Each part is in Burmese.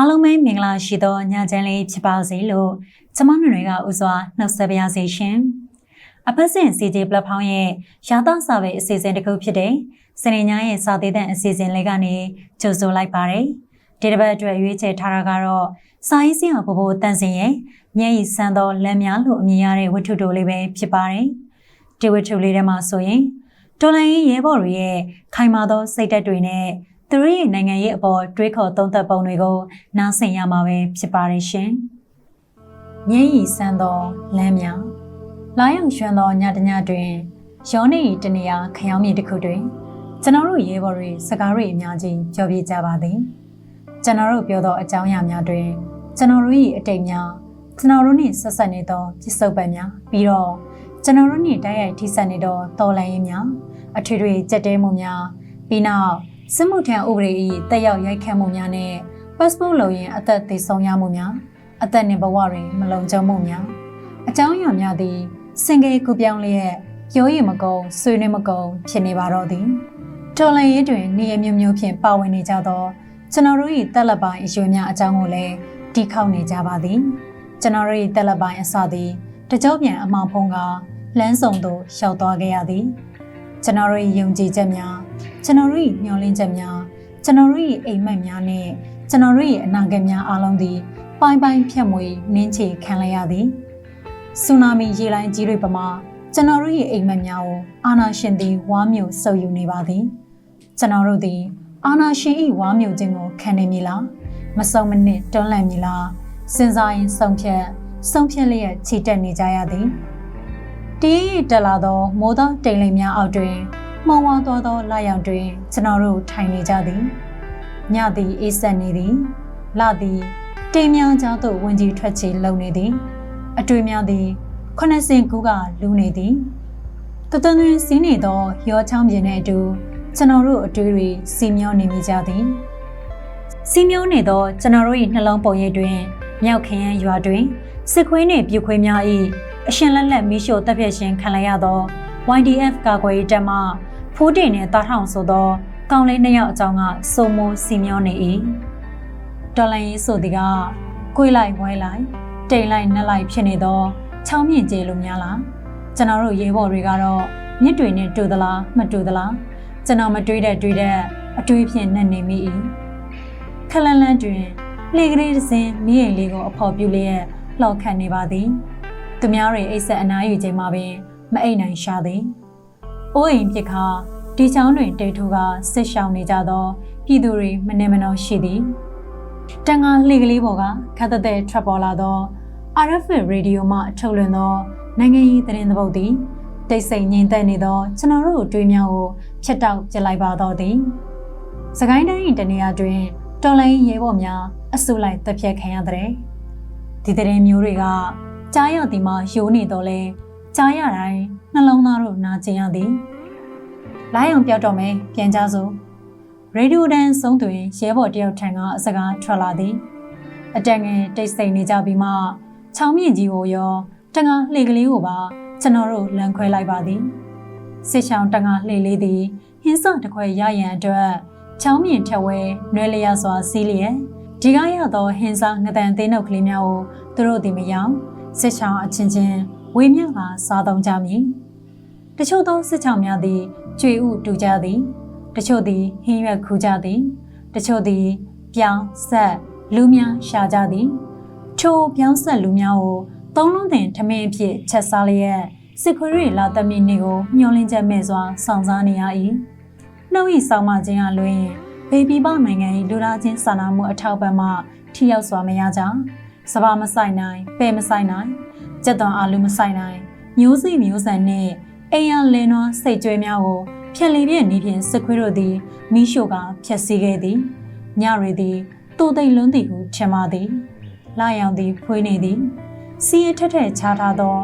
အားလုံးပဲမင်္ဂလာရှိသောညချမ်းလေးဖြစ်ပါစေလို့ကျမတို့တွေကဥစွာနှုတ်ဆက်ပါရစေရှင်။အပတ်စဉ် CJ platform ရဲ့ရာသစာပေအစီအစဉ်တစ်ခုဖြစ်တဲ့စနေညရဲ့စာသေးတဲ့အစီအစဉ်လေးကနေကြိုဆိုလိုက်ပါတယ်။ဒီတစ်ပတ်အတွက်ရွေးချယ်ထားတာကတော့စာရေးဆရာဘိုးဘိုးတန်စင်ရဲ့မျက်ရည်ဆန်းသောလမ်းများလို့အမည်ရတဲ့ဝတ္ထုတိုလေးပဲဖြစ်ပါတယ်။ဒီဝတ္ထုလေးထဲမှာဆိုရင်တော်လိုင်းရဲဘော်တွေရဲ့ခိုင်မာသောစိတ်ဓာတ်တွေနဲ့ သူတို့ရဲ့နိုင်ငံရေးအပေါ်တွေးခေါ်သုံးသပ်ပုံတွေကိုနားဆင်ရမှာပဲဖြစ်ပါတယ်ရှင်။မျက်ရည်ဆန်းသောလမ်းများလာရောက်ရွှန်သောညတညတွင်ရောနေတနေရာခရောင်းမြေတစ်ခုတွင်ကျွန်တော်တို့ရဲဘော်တွေစကားတွေအများကြီးပြောပြကြပါသည်။ကျွန်တော်တို့ပြောသောအကြောင်းအရာများတွင်ကျွန်တော်တို့၏အတိတ်များကျွန်တော်တို့နှင့်ဆက်ဆက်နေသောပြစ္ဆုတ်ပံများပြီးတော့ကျွန်တော်တို့နှင့်တိုက်ရိုက်ထိစပ်နေသောတော်လှန်ရေးများအထွေထွေကြက်တဲမှုများပြီးနောက် စစ်မှုထမ်းဥပဒေ၏တက်ရောက်ရိုက်ခတ်မှုများနဲ့ passport လုံရင်အသက်သေဆုံးရမှုများအသက်နှင့်ဘဝတွင်မလုံခြုံမှုများအကြောင်းအရာများသည်စင်ကေကူပြောင်းလျက်ရိုးရည်မကုံဆွေးနွေးမကုံဖြစ်နေပါတော့သည်တော်လန်ရေးတွင်နေရမျိုးမျိုးဖြင့်ပါဝင်နေကြသောကျွန်တော်တို့၏တက်လက်ပိုင်းအရွယ်များအကြောင်းကိုလည်းတီးခေါက်နေကြပါသည်ကျွန်တော်တို့၏တက်လက်ပိုင်းအစသည်တကြောပြန်အမောင်ဖုံးကလမ်းဆောင်သို့ရောက်သွားခဲ့ရသည်ကျွန်တော်တို့၏ယုံကြည်ချက်များ ကျွန်တော်တို့၏မျှော်လင့်ချက်များကျွန်တော်တို့၏အိမ်မက်များနဲ့ကျွန်တော်တို့၏အနာဂတ်များအားလုံးသည်ပိုင်းပိုင်းဖြတ်မွေနင်းချေခံလိုက်ရသည်ဆူနာမီရေလိုင်းကြီးတွေပမာကျွန်တော်တို့၏အိမ်မက်များကိုအာနာရှင်သည်ဝါမျိုးဆုပ်ယူနေပါသည်ကျွန်တော်တို့သည်အာနာရှင်၏ဝါမျိုးခြင်းကိုခံနေမည်လားမစုံမနစ်တွန်းလှန်မည်လားစဉ်းစားရင်ဆုံးဖြတ်ဆုံးဖြတ်လျက်ခြေတက်နေကြရသည်တီးတက်လာသောမိုးသောတိမ်လိမ်များအောက်တွင် မှောင်ဝါသောသောလာရောက်တွင်ကျွန်တော်တို့ထိုင်နေကြသည်ညသည်အေးဆက်နေသည်လသည်တိမ်များကြားသို့ဝင်ကြီးထွက်ချေလုံနေသည်အတွေ့များသည်ခொနစ်စင်ကူးကလူနေသည်တသွန်သွင်းစီးနေသောရောချောင်းပြင်းတဲ့အတူကျွန်တော်တို့အတွေ့တွေစီမျောနေမိကြသည်စီမျောနေသောကျွန်တော်တို့၏နှလုံးပုံရိပ်တွင်မြောက်ခင်းရွာတွင်စစ်ခွေးနှင့်ပြူခွေးများ၏အရှင်လက်လက်မီးရှို့တပ်ဖြတ်ခြင်းခံလိုက်ရသော YDF ကာကွယ်ရေးတပ်မှ ဖိုးတင်နဲ့တာထောင်ဆိုသောကောင်လေးနှစ်ယောက်အကြောင်းကစုံမိုးစီမျောနေ၏တော်လိုင်းရေးဆိုသည်ကကိုယ်လိုက်ဝဲလိုက်တိမ်လိုက်နှက်လိုက်ဖြစ်နေသောချောင်းမြင့်ကျဲလိုများလားကျွန်တော်တို့ရဲဘော်တွေကတော့မြစ်တွေနဲ့တူသလားမတူသလားကျွန်တော်မတွေးတဲ့တွေးတဲ့အတွေးဖြင့်နှက်နေမိ၏ခလန်လန်းတွင်လေကလေးတစ်စင်းမိရင်လေးကိုအဖော်ပြုလျက်လှော်ခတ်နေပါသည်သူများတွေအိတ်ဆက်အနားယူချိန်မှာပင်မအိတ်နိုင်ရှာသည်။ အိုးအိမ်ပြစ်ခါဒီချောင်းတွင်တိတ်ထိုးကစစ်ရှောင်နေကြသောပြည်သူတွေမနေမနှောရှိသည်။တန်ငါလှေကလေးပေါ်ကခတ်တဲ့ထွက်ပေါ်လာသော RFA ရေဒီယိုမှထုတ်လွှင့်သောနိုင်ငံရေးသတင်းသဘုတ်သည်တိတ်ဆိတ်ငြိမ်သက်နေသောကျွန်တော်တို့တွေးများကိုဖြတ်တောက်ပြလိုက်ပါတော့သည်။စကိုင်းတိုင်းတနေရာတွင်တော်လိုင်းရဲဘော်များအစုလိုက်တပ်ဖြတ်ခံရတဲ့ဒီသတင်းမျိုးတွေကကြားရသည်မှာယိုးနေတော့လဲကြားရတိုင်း နှလုံးသားတို့နာကျင်ရသည်လိုင်းအောင်ပြောက်တော့မယ်ပြန်ကြစို့ရေဒီယိုတန်းဆုံးတွင်ရဲဘော်တယောက်ထံကအစကားထွက်လာသည်အတက်ငယ်တိတ်ဆိတ်နေကြပြီးမှချောင်းမြင့်ကြီးကိုရောတငါလှေကလေးကိုပါကျွန်တော်တို့လမ်းခွဲလိုက်ပါသည်စစ်ချောင်းတငါလှေလေးသည်ဟင်းစော့တစ်ခွဲရရန်အတွက်ချောင်းမြင့်ထက်ဝဲနွဲလျစွာစီးလျက်ဒီကားရသောဟင်းစားငတန်သေးနှုတ်ကလေးများကိုသူတို့သည်မရောက်စစ်ချောင်းအချင်းချင်းဝေမျှကစားသုံးကြမည် တချို့သောစစ်ချောင်းများသည်ကြွေဥတူကြသည်တချို့သည်ဟင်းရွက်ခူကြသည်တချို့သည် ပြောင်းဆက်လူများရှာကြသည်ချိုပြောင်းဆက်လူများကိုသုံးလုံးတင်ထမင်းအဖြစ်ချက်စားလျက်စစ်ခွေးတွေလာတမီနေကိုမျောလင်းချက်မဲ့စွာဆောင်စားနေရ၏နှုတ်ဤဆောင်မခြင်းအလွင်ဘေဘီပေါနိုင်ငံ၏လူသားချင်းစာနာမှုအထောက်ပံ့မှထိရောက်စွာမရကြစဘာမဆိုင်နိုင်ပဲမဆိုင်နိုင်ကြက်သွန်အာလူမဆိုင်နိုင်မျိုးစိမျိုးဆန်နှင့် အိမ်ရလင်းနွားစိတ်ကြွဲများကိုဖြက်လေပြည့်နေဖြင့်စခွေးတို့သည်မိရှို့ကဖြက်စီးခဲ့သည်ညရီသည်တူသိမ်လွန်းသည်ဟုထင်ပါသည်လာရောင်သည်ဖွေးနေသည်စီးရထက်ထက်ချားထားသော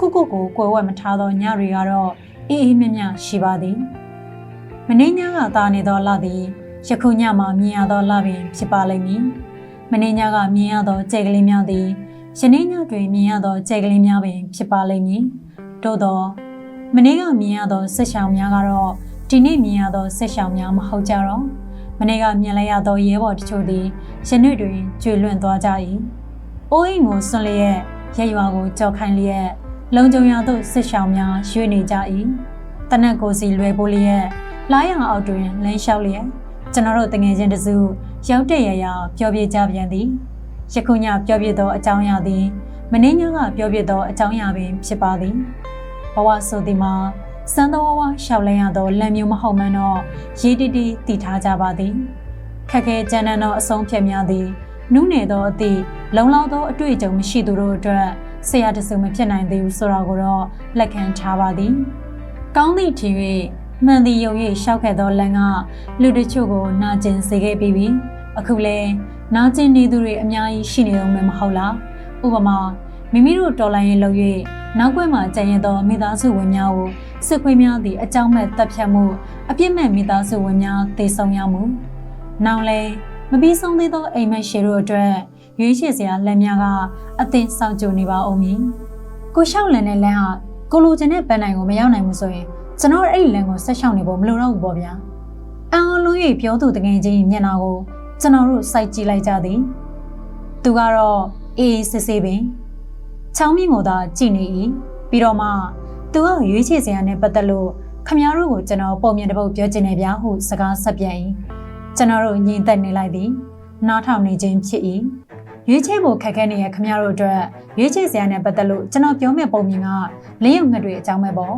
ကုကုကိုကွယ်ဝဲမထားသောညရီကတော့အေးအေးမြမြရှိပါသည်မင်းညကသာနေသောလသည်ယခုညမှာမြင်ရသောလပင်ဖြစ်ပါလိမ့်မည်မင်းညကမြင်ရသောကြဲကလေးများသည်ယနေ့ညတွင်မြင်ရသောကြဲကလေးများပင်ဖြစ်ပါလိမ့်မည်သို့သော မနေ့ကမြင်ရသောဆက်ရှောင်များကတော့ဒီနေ့မြင်ရသောဆက်ရှောင်များမဟုတ်ကြတော့မနေ့ကမြင်လိုက်ရသောရဲဘော်တချို့သည်ရနွေတွင်ကျွေလွင့်သွားကြ၏အိုးအိမ်ကိုစွန့်လျက်ရဲရွာကိုကြောက်ခိုင်းလျက်လုံကြုံရသောစစ်ရှောင်းများရွေ့နေကြ၏တနက်ကိုစီလွယ်ပိုးလျက်လာရအောင်အောက်တွင်လမ်းလျှောက်လျက်ကျွန်တော်တို့တငယ်ချင်းတစုရောက်တဲ့ရရပြောပြကြပြန်သည်ယခုညပြောပြသောအကြောင်းအရာသည်မင်းညကပြောပြသောအကြောင်းအရာပင်ဖြစ်ပါသည် ဘဝဆိုသည်မှာစံတော်ဝါရှောက်လဲရသောလမ်းမျိုးမဟုတ်မှန်းတော့ရေးတီတီတည်ထားကြပါသည်ခက်ခဲကြမ်းတမ်းသောအဆုံးဖြတ်များသည်နုနယ်သောအသည့်လုံလောက်သောအတွေ့အကြုံမရှိသူတို့အတွက်ဆရာတစုမဖြစ်နိုင်သေးဘူးဆိုတော့ကိုတော့လက်ခံထားပါသည်ကောင်းသည့်ထင်၍မှန်သည်ယုံ၍ရှောက်ခဲ့သောလမ်းကလူတချို့ကိုနာကျင်စေခဲ့ပြီးပြီအခုလဲနာကျင်နေသူတွေအများကြီးရှိနေတော့မှမဟုတ်လားဥပမာမိမိတို့တော်လိုင်းရင်လုပ်၍ နောက်ွယ်မှာကြံရသောမိသားစုဝင်များကိုစစ်ခွေးများသည့်အကြောင်းမဲ့တပ်ဖြတ်မှုအပြစ်မဲ့မိသားစုဝင်များသေဆုံးရမှုနောက်လဲမပြီးဆုံးသေးသောအိမ်မက်ရှေတို့အတွက်ရွေးချယ်စရာလက်များကအသင်ဆောင်ကြနေပါဦးမည်ကိုလျှောက်လန်တဲ့လမ်းဟာကိုလိုချင်တဲ့ပန်းနိုင်ကိုမရောက်နိုင်ဘူးဆိုရင်ကျွန်တော်အဲ့ဒီလမ်းကိုဆက်လျှောက်နေဖို့မလိုတော့ဘူးပေါ့ဗျာအံအောင်လုံး၍ပြောသူတကယ်ချင်းမျက်နှာကိုကျွန်တော်တို့စိုက်ကြည့်လိုက်ကြသည်သူကတော့အေးအေးဆေးဆေးပင် ချောင်းမြင့်ကိုသာကြည်နေ၏ပြီးတော့မှသူကရွေးချယ်စရာနဲ့ပတ်သက်လို့ခမရတို့ကိုကျွန်တော်ပုံမြင်တစ်ပုတ်ပြောချင်နေဗျာဟုစကားဆက်ပြန်၏ကျွန်တော်တို့ညီသက်နေလိုက်သည်နားထောင်နေခြင်းဖြစ်၏ရွေးချယ်ဖို့ခက်ခဲနေတဲ့ခမရတို့အတွက်ရွေးချယ်စရာနဲ့ပတ်သက်လို့ကျွန်တော်ပြောမယ့်ပုံမြင်ကလင်းရုံငှက်တွေအကြောင်းပဲပေါ့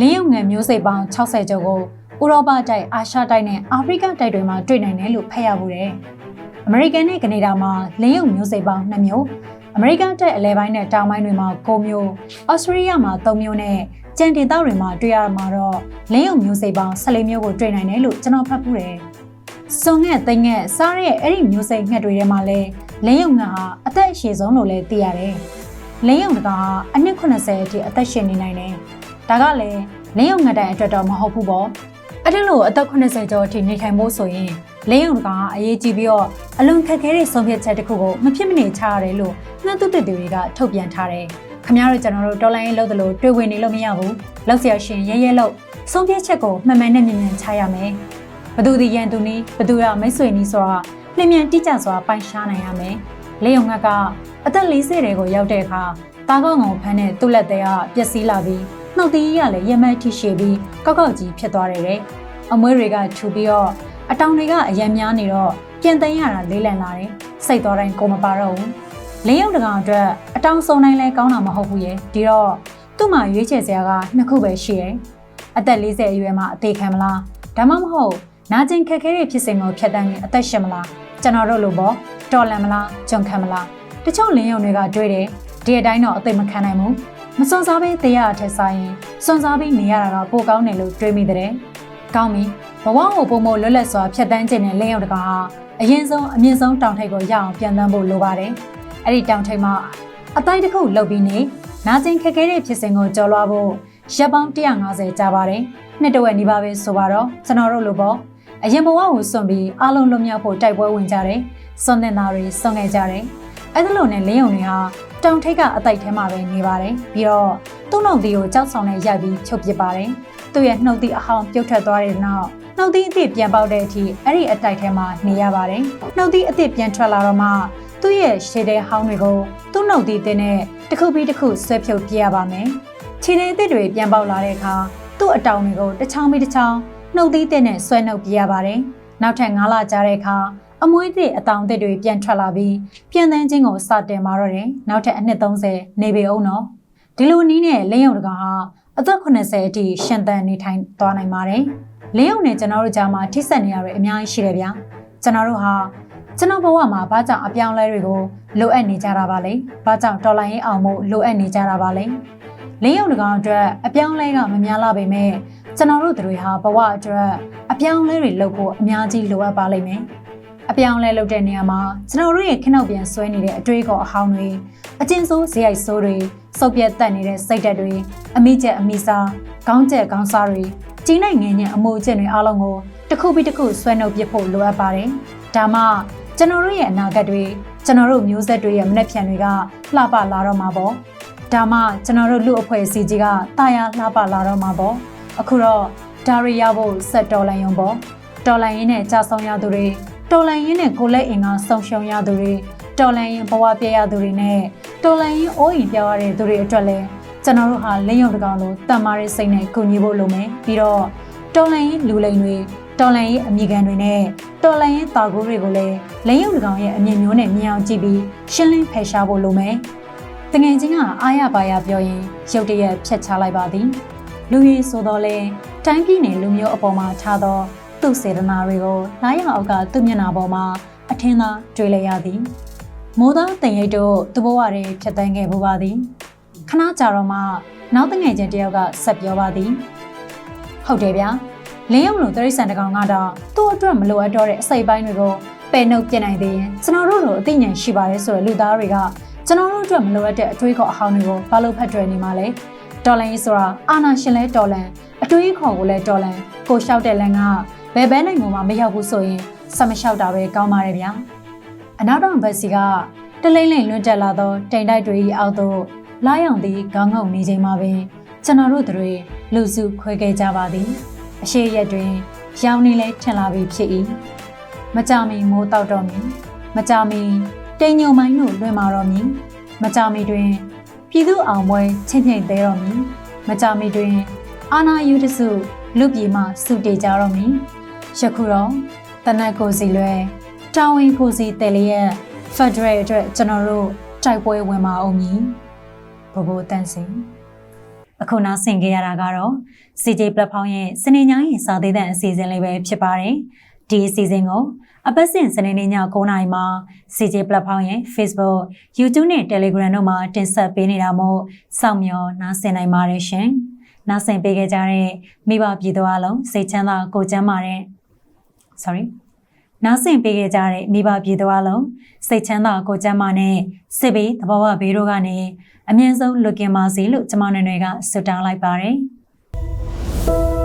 လင်းရုံငှက်မျိုးစိတ်ပေါင်း60ကျော်ကိုဥရောပတိုက်အာရှတိုက်နဲ့အာဖရိကတိုက်တွေမှာတွေ့နိုင်တယ်လို့ဖတ်ရဘူးတယ်။အမေရိကန်နဲ့ကနေဒါမှာလင်းရုံမျိုးစိတ်ပေါင်း2မျိုး အမေရိကန်တိုက်အလဲပိုင်းနဲ့တောင်ပိုင်းတွေမှာ9မျိုးဩစတြေးလျမှာ3မျိုးနဲ့ကြံဒေသတွေမှာတွေ့ရမှာတော့လင်းရုံမျိုးစိတ်ပေါင်း14မျိုးကိုတွေ့နိုင်တယ်လို့ကျွန်တော်ဖတ်ဖူးတယ်။စုံငှက်သိငှက်စားရဲ့အဲ့ဒီမျိုးစိတ်ငှက်တွေထဲမှာလဲလင်းရုံငှက်ဟာအသက်အရှည်ဆုံးလို့လည်းသိရတယ်။လင်းရုံတကာဟာအနှစ်80အထိအသက်ရှင်နေနိုင်တယ်။ဒါကလည်းလင်းရုံငှက်တိုင်အတွက်တော့မဟုတ်ဘူးပေါ့။အဲ့ဒီလိုအသက်80ကျော်အထိနေထိုင်ဖို့ဆိုရင် လင်းယုံကအရေးကြီးပြီးတော့အလွန်ခက်ခဲတဲ့ဆုံးဖြတ်ချက်တစ်ခုကိုမဖြစ်မနေချရတယ်လို့နှံ့သူတွေတွေကထုတ်ပြန်ထားတယ်။ခမရတို့ကျွန်တော်တို့တော်လိုင်းလောက်သလိုတွေ့ဝင်နေလို့မရဘူး။လောက်ဆရာရှင်ရဲရဲလို့ဆုံးဖြတ်ချက်ကိုမှန်မှန်နဲ့မြန်မြန်ချရမယ်။ဘသူဒီရန်သူနီးဘသူရမိတ်ဆွေနီးဆိုတာလျင်မြန်တိကျစွာပိုင်ရှားနိုင်ရမယ်။လင်းယုံကအသက်40တွေကိုရောက်တဲ့အခါတားကောင်းကောင်ဖမ်းတဲ့သူ့လက်သေးကပျက်စီးလာပြီးနှုတ်သီးရလည်းရမတ်ထိရှည်ပြီးကောက်ကောက်ကြီးဖြစ်သွားတယ်။အမွေးတွေကထူပြီးတော့ အတောင်တွေကအရန်များနေတော့ပြန်သိမ်းရတာလေးလံလာတယ်စိတ်သွားတိုင်းကိုမပါတော့ဘူးလင်းရုပ်တကောင်အတွက်အတောင်စုံတိုင်းလဲကောင်းတာမဟုတ်ဘူးရဲ့ဒီတော့သူ့မှာရွေးချယ်စရာကနှစ်ခုပဲရှိတယ်အသက်40အရွယ်မှာအသေးခံမလားဒါမှမဟုတ်နာကျင်ခက်ခဲတဲ့ဖြစ်စဉ်ကိုဖျက်တမ်းရင်အသက်ရှင်မလားကျွန်တော်တို့လိုပေါ့တော်လန်မလားကြုံခံမလားတချို့လင်းရုံတွေကတွေးတယ်ဒီအတိုင်းတော့အသိမခံနိုင်ဘူးမစွန်စားပေးတရားအထက်ဆိုင်ရင်စွန်စားပြီးနေရတာကပိုကောင်းတယ်လို့တွေးမိတဲ့ ကောင်းပြီဘဝကိုပုံမလွတ်လပ်စွာဖြတ်တန်းခြင်းနဲ့လင်းရောက်တကားဟာအရင်ဆုံးအမြင့်ဆုံးတောင်ထိပ်ကိုရအောင်ပြန်တန်းဖို့လိုပါတယ်အဲ့ဒီတောင်ထိပ်မှာအတိုင်းတစ်ခုလှုပ်ပြီးနေနာကျင်ခက်ခဲတဲ့ဖြစ်စဉ်ကိုကြော်လွှားဖို့ရပ်ပေါင်း150ကြာပါတယ်နှစ်တဝက်နီးပါးပဲဆိုပါတော့ကျွန်တော်တို့လိုပေါ့အရင်ဘဝကိုစွန့်ပြီးအားလုံးလွတ်မြောက်ဖို့တိုက်ပွဲဝင်ကြတယ်စွန့်တဲ့သားတွေစွန့်ခဲ့ကြတယ်အဲ့ဒါလိုနဲ့လင်းယုံတွေဟာတောင်ထိပ်ကအတိုက်ထဲမှာပဲနေပါတယ်ပြီးတော့သူ့နှုတ်သီးကိုကြောက်ဆောင်နဲ့ရိုက်ပြီးချုပ်ပစ်ပါတယ် သူ့ရဲ့နှုတ်သီးအဟောင်းပြုတ်ထွက်သွားတဲ့နောက်နှုတ်သီးအသစ်ပြန်ပေါက်တဲ့အထိအဲ့ဒီအတိုက်ထဲမှာနေရပါတယ်နှုတ်သီးအသစ်ပြန်ထွက်လာတော့မှသူ့ရဲ့ရှည်တဲ့ဟောင်းတွေကိုသူ့နှုတ်သီးတင်နဲ့တစ်ခုပြီးတစ်ခုဆွဲဖြုတ်ပြရပါမယ်ခြေတဲ့အသစ်တွေပြန်ပေါက်လာတဲ့အခါသူ့အတောင်တွေကိုတစ်ချောင်းပြီးတစ်ချောင်းနှုတ်သီးတင်နဲ့ဆွဲနှုတ်ပြရပါတယ်နောက်ထပ်9လကြာတဲ့အခါအမွှေးသည့်အတောင်သစ်တွေပြန်ထွက်လာပြီးပြန်တန်းချင်းကိုစတင်มาတော့တယ်နောက်ထပ်အနှစ်30နေပေအောင်တော့ဒီလိုနီးနဲ့လင်းရုံတကောင်ဟာ အသက်80အထိရှင်သန်နေထိုင်သွားနိုင်ပါတယ်လင်းရုံနဲ့ကျွန်တော်တို့ကြားမှာထိစပ်နေရတဲ့အများကြီးရှိတယ်ဗျာကျွန်တော်တို့ဟာကျွန်တော်ဘဝမှာဘာကြောင့်အပြောင်းလဲတွေကိုလိုအပ်နေကြတာပါလဲဘာကြောင့်တော်လိုင်းရင်အောင်မှုလိုအပ်နေကြတာပါလဲလင်းရုံတကောင်အတွက်အပြောင်းလဲကမများလာပေမဲ့ကျွန်တော်တို့တွေဟာဘဝအတွက်အပြောင်းလဲတွေလုပ်ဖို့အများကြီးလိုအပ်ပါလိမ့်မယ် အပြောင်းလဲလုပ်တဲ့နေရာမှာကျွန်တော်တို့ရဲ့ခနောက်ပြန်ဆွဲနေတဲ့အတွေးခေါ်အဟောင်းတွေအကျဉ်းဆိုးဇယိုက်ဆိုးတွေစုပ်ပြတ်တက်နေတဲ့စိတ်ဓာတ်တွေအမိကျက်အမိစားခေါင်းကျက်ခေါင်းစားတွေကြီးနိုင်ငယ်ညံ့အမှုအကျင့်တွေအားလုံးကိုတစ်ခုပြီးတစ်ခုဆွဲနှုတ်ပစ်ဖို့လိုအပ်ပါတယ်ဒါမှကျွန်တော်တို့ရဲ့အနာဂတ်တွေကျွန်တော်တို့မျိုးဆက်တွေရဲ့မနှက်ဖြန်တွေကလှပလာတော့မှာပေါ့ဒါမှကျွန်တော်တို့လူအဖွဲ့အစည်းကြီးကတာယာလှပလာတော့မှာပေါ့အခုတော့ဒါရီရဖို့ဆက်တော်လိုက်ရုံပေါ့တော်လန်ရင်နဲ့ကြာဆောင်ရသူတွေ တော်လန်ရင်နဲ့ကိုလက်အင်ကဆုံရှုံရသူတွေတော်လန်ရင်ဘဝပြည့်ရသူတွေနဲ့တော်လန်ရင်အိုးအိမ်ပြောင်းရတဲ့သူတွေအတွက်လည်းကျွန်တော်တို့ဟာလင်းရုံတကောင်လိုတန်မာတဲ့စိတ်နဲ့ကူညီဖို့လိုမယ်ပြီးတော့တော်လန်ရင်လူလိမ်တွေတော်လန်ရင်အမိခံတွေနဲ့တော်လန်ရင်တာကူတွေကိုလည်းလင်းရုံတကောင်ရဲ့အမြင်မျိုးနဲ့မြင်အောင်ကြည့်ပြီးရှင်းလင်းဖယ်ရှားဖို့လိုမယ်တငယ်ချင်းကအားရပါရပြောရင်ရုတ်တရက်ဖြတ်ချလိုက်ပါသည်လူရည်ဆိုတော့လဲတိုင်းပြည်နယ်လူမျိုးအပေါ်မှာထားသော သူ့စေတနာတွေကိုလာရအောက်ကသူ့မျက်နှာပေါ်မှာအထင်သာတွေ့လိုက်ရသည်မိုးသားတင်ရိတ်တို့သူ့ဘဝတွေဖြတ်တန်းခဲ့ပူပါသည်ခဏကြာတော့မှနောက်တငယ်ချင်းတယောက်ကဆက်ပြောပါသည်ဟုတ်တယ်ဗျာလင်းရုံလိုတရိษံတကောင်ကတော့သူ့အတွက်မလိုအပ်တော့တဲ့အစိပ်ပိုင်းတွေကိုပယ်နှုတ်ပြစ်နိုင်သေးရင်ကျွန်တော်တို့လိုအသိဉာဏ်ရှိပါတယ်ဆိုတဲ့လူသားတွေကကျွန်တော်တို့အတွက်မလိုအပ်တဲ့အတွေးခေါ်အဟောင်းတွေကိုဘာလို့ဖတ်တွေ့နေမှာလဲတော်လန်ရေးဆိုတာအာနာရှင်လဲတော်လန်အတွေးခေါ်ကိုလဲတော်လန်ကိုလျှောက်တဲ့လန်က ဘယ်ဘဲနိုင်မှာမရောက်ဘူးဆိုရင်ဆက်မလျှောက်တာပဲကောင်းပါတယ်ဗျာအနောက်တောင်ဘက်စီကတလိမ့်လိမ့်လွတ်တက်လာသောတိမ်တိုက်တွေအောက်သို့လာရောင်သည်ခေါင်းငုံနေချိန်မှာပင်ကျွန်တော်တို့တွေလူစုခွဲခဲ့ကြပါသည်အရှိရက်တွင်ရောင်နေလဲထင်လာပြီဖြစ်၏မကြမီမိုးတောက်တော့မီမကြမီတိမ်ညုံမိုင်းတို့လွင်မာတော့မီမကြမီတွင်ပြည်သူအောင်ပွဲချင်းချင်းသေးတော့မီမကြမီတွင် အာနာယူတစုလူပြည်မှစုတေကြတော့မီ ယခုတော့တနက်ကိုစီလွဲတာဝန်ကိုစီတယ်လျက်ဖက်ဒရယ်အတွက်ကျွန်တော်တို့တိုက်ပွဲဝင်ပါအောင်မည်ဘဘတန်စင်အခုနောက်ဆင်ကြရတာကတော့ CJ platform ရဲ့စနေညရင်စာသေးတဲ့အစီအစဉ်လေးပဲဖြစ်ပါတယ်ဒီအစီအစဉ်ကိုအပတ်စဉ်စနေနေ့ည9:00နာရီမှာ CJ platform ရဲ့ Facebook, YouTube နဲ့ Telegram တို့မှာတင်ဆက်ပေးနေတာမို့စောင့်မျှော်နားဆင်နိုင်ပါတယ်ရှင်။နားဆင်ပေးခဲ့ကြတဲ့မိဘပြည်သူအလုံးစိတ်ချမ်းသာကိုယ်ကျန်းမာတဲ့ sorry နားဆင်ပေးခဲ့ကြတဲ့မိဘပြည်သူအလုံးစိတ်ချမ်းသာကိုယ်ကျန်းမာနဲ့စစ်ဘေးသဘာဝဘေးတို့ကနေအမြင့်ဆုံးလွတ်ကင်းပါစေလို့ကျမတို့တွေကဆုတောင်းလိုက်ပါတယ်။